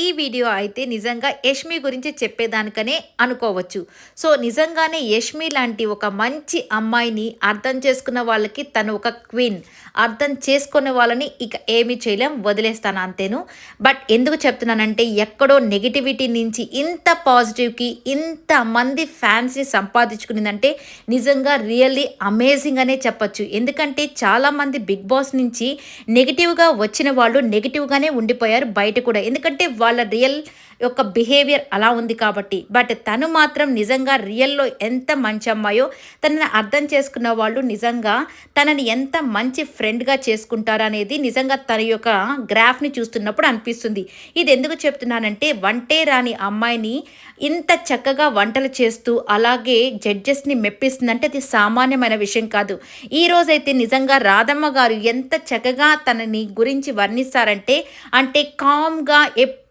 ఈ వీడియో అయితే నిజంగా యష్మి గురించి చెప్పేదానికనే అనుకోవచ్చు. సో నిజంగానే యష్మి లాంటి ఒక మంచి అమ్మాయిని అర్థం చేసుకున్న వాళ్ళకి తను ఒక క్వీన్. అర్థం చేసుకునే వాళ్ళని ఇక ఏమీ చేయలేం వదిలేస్తాను అంతేను. బట్ ఎందుకు చెప్తున్నానంటే ఎక్కడో నెగిటివిటీ నుంచి ఇంత పాజిటివ్కి ఇంత మంది ఫ్యాన్స్ని సంపాదించుకునిందంటే నిజంగా రియల్లీ అమేజింగ్ అనే చెప్పచ్చు. ఎందుకంటే చాలామంది బిగ్ బాస్ నుంచి నెగిటివ్గా వచ్చిన వాళ్ళు నెగిటివ్గానే ఉండిపోయారు బయట కూడా. ఎందుకంటే వాళ్ళ రియల్ యొక్క బిహేవియర్ అలా ఉంది కాబట్టి. బట్ తను మాత్రం నిజంగా రియల్లో ఎంత మంచి అమ్మాయో తనని అర్థం చేసుకున్న వాళ్ళు నిజంగా తనని ఎంత మంచి ఫ్రెండ్గా చేసుకుంటారనేది నిజంగా తన యొక్క గ్రాఫ్ని చూస్తున్నప్పుడు అనిపిస్తుంది. ఇది ఎందుకు చెప్తున్నానంటే వంటే రాని అమ్మాయిని ఇంత చక్కగా వంటలు చేస్తూ అలాగే జడ్జెస్ని మెప్పిస్తుందంటే అది సామాన్యమైన విషయం కాదు. ఈ రోజైతే నిజంగా రాధమ్మ గారు ఎంత చక్కగా తనని గురించి వర్ణిస్తారంటే అంటే కామ్గా ఎప్పుడు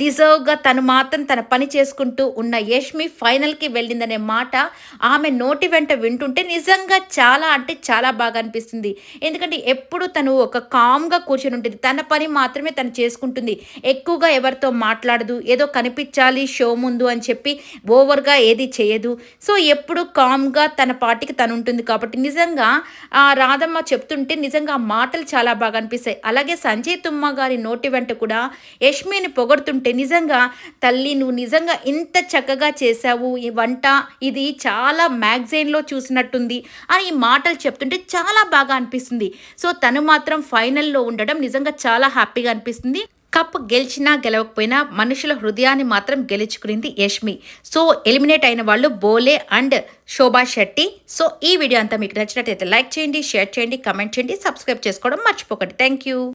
డిజర్వ్గా తను మాత్రం తన పని చేసుకుంటూ ఉన్న యష్మి ఫైనల్కి వెళ్ళిందనే మాట ఆమె నోటి వెంట వింటుంటే నిజంగా చాలా అంటే చాలా బాగా అనిపిస్తుంది. ఎందుకంటే ఎప్పుడు తను ఒక కామ్గా కూర్చొని ఉంటుంది. తన పని మాత్రమే తను చేసుకుంటుంది. ఎక్కువగా ఎవరితో మాట్లాడదు. ఏదో కనిపించాలి షో ముందు అని చెప్పి ఓవర్గా ఏది చేయదు. సో ఎప్పుడు కామ్గా తన పాటికి తను ఉంటుంది కాబట్టి నిజంగా ఆ రాధమ్మ చెప్తుంటే నిజంగా ఆ మాటలు చాలా బాగా అనిపిస్తాయి. అలాగే సంజయ్ తుమ్మ గారి నోటి వెంట కూడా యష్మిని పొగడుతుంటే నిజంగా తల్లి నువ్వు నిజంగా ఇంత చక్కగా చేశావు. ఈ వంట ఇది చాలా మ్యాగజైన్లో చూసినట్టుంది అని ఈ మాటలు చెప్తుంటే చాలా బాగా అనిపిస్తుంది. సో తను మాత్రం ఫైనల్లో ఉండడం నిజంగా చాలా హ్యాపీగా అనిపిస్తుంది. కప్ గెలిచినా గెలవకపోయినా మనుషుల హృదయాన్ని మాత్రం గెలుచుకునింది యష్మి. సో ఎలిమినేట్ అయిన వాళ్ళు బోలే అండ్ శోభా శెట్టి. సో ఈ వీడియో అంతా మీకు నచ్చినట్టయితే లైక్ చేయండి షేర్ చేయండి కమెంట్ చేయండి సబ్స్క్రైబ్ చేసుకోవడం మర్చిపోకండి. Thank you